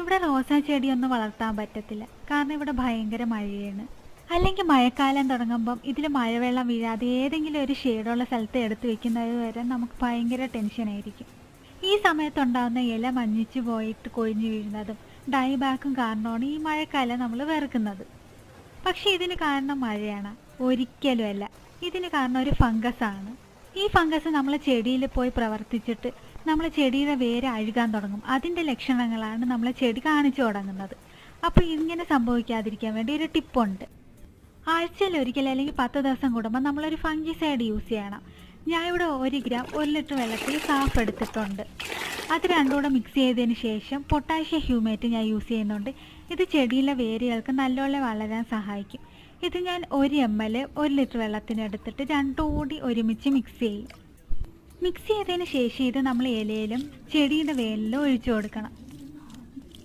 ഇവിടെ റോസാ ചെടിയൊന്നും വളർത്താൻ പറ്റത്തില്ല. കാരണം ഇവിടെ ഭയങ്കര മഴയാണ്. അല്ലെങ്കിൽ മഴക്കാലം തുടങ്ങുമ്പം ഇതിൽ മഴവെള്ളം വീഴാതെ ഏതെങ്കിലും ഒരു ഷെയ്ഡുള്ള സ്ഥലത്ത് എടുത്തു വെക്കുന്നത് വരെ നമുക്ക് ഭയങ്കര ടെൻഷനായിരിക്കും ഈ സമയത്തുണ്ടാകുന്ന ഇല മഞ്ഞിച്ച് പോയിട്ട് കൊഴിഞ്ഞു വീഴുന്നതും ഡൈ ബാക്കും കാരണമാണ് ഈ മഴക്കാലം നമ്മൾ വെറുക്കുന്നത്. പക്ഷേ ഇതിന് കാരണം മഴയാണ്. ഒരിക്കലുമല്ല ഇതിന് കാരണം ഒരു ഫംഗസ് ആണ്. ഈ ഫംഗസ് നമ്മൾ ചെടിയിൽ പോയി പ്രവർത്തിച്ചിട്ട് നമ്മൾ ചെടിയുടെ വേര് അഴുകാൻ തുടങ്ങും. അതിന്റെ ലക്ഷണങ്ങളാണ് നമ്മൾ ചെടി കാണിച്ചു തുടങ്ങുന്നത്. അപ്പോൾ ഇങ്ങനെ സംഭവിക്കാതിരിക്കാൻ വേണ്ടി ഒരു ടിപ്പുണ്ട്. ആഴ്ചയിൽ ഒരിക്കൽ അല്ലെങ്കിൽ പത്ത് ദിവസം കൂടുമ്പോൾ നമ്മളൊരു ഫംഗിസൈഡ് യൂസ് ചെയ്യണം. ഞാൻ ഇവിടെ ഒരു ഗ്രാം ഒരു ലിറ്റർ വെള്ളത്തിൽ സാഫ് എടുത്തിട്ടുണ്ട്. അത് രണ്ടും കൂടെ മിക്സ് ചെയ്തതിന് ശേഷം പൊട്ടാഷ്യം ഹ്യൂമേറ്റ് ഞാൻ യൂസ് ചെയ്യുന്നുണ്ട്. ഇത് ചെടിയിലെ വേരുകൾക്ക് നല്ലോണം വളരാൻ സഹായിക്കും. ഇത് ഞാൻ ഒരു എം എൽ ഒരു ലിറ്റർ വെള്ളത്തിനെടുത്തിട്ട് രണ്ടും കൂടി ഒരുമിച്ച് മിക്സ് ചെയ്യും. മിക്സ് ചെയ്തതിന് ശേഷം ഇത് നമ്മൾ ഇലയിലും ചെടിയുടെ വേലിലും ഒഴിച്ചു കൊടുക്കണം.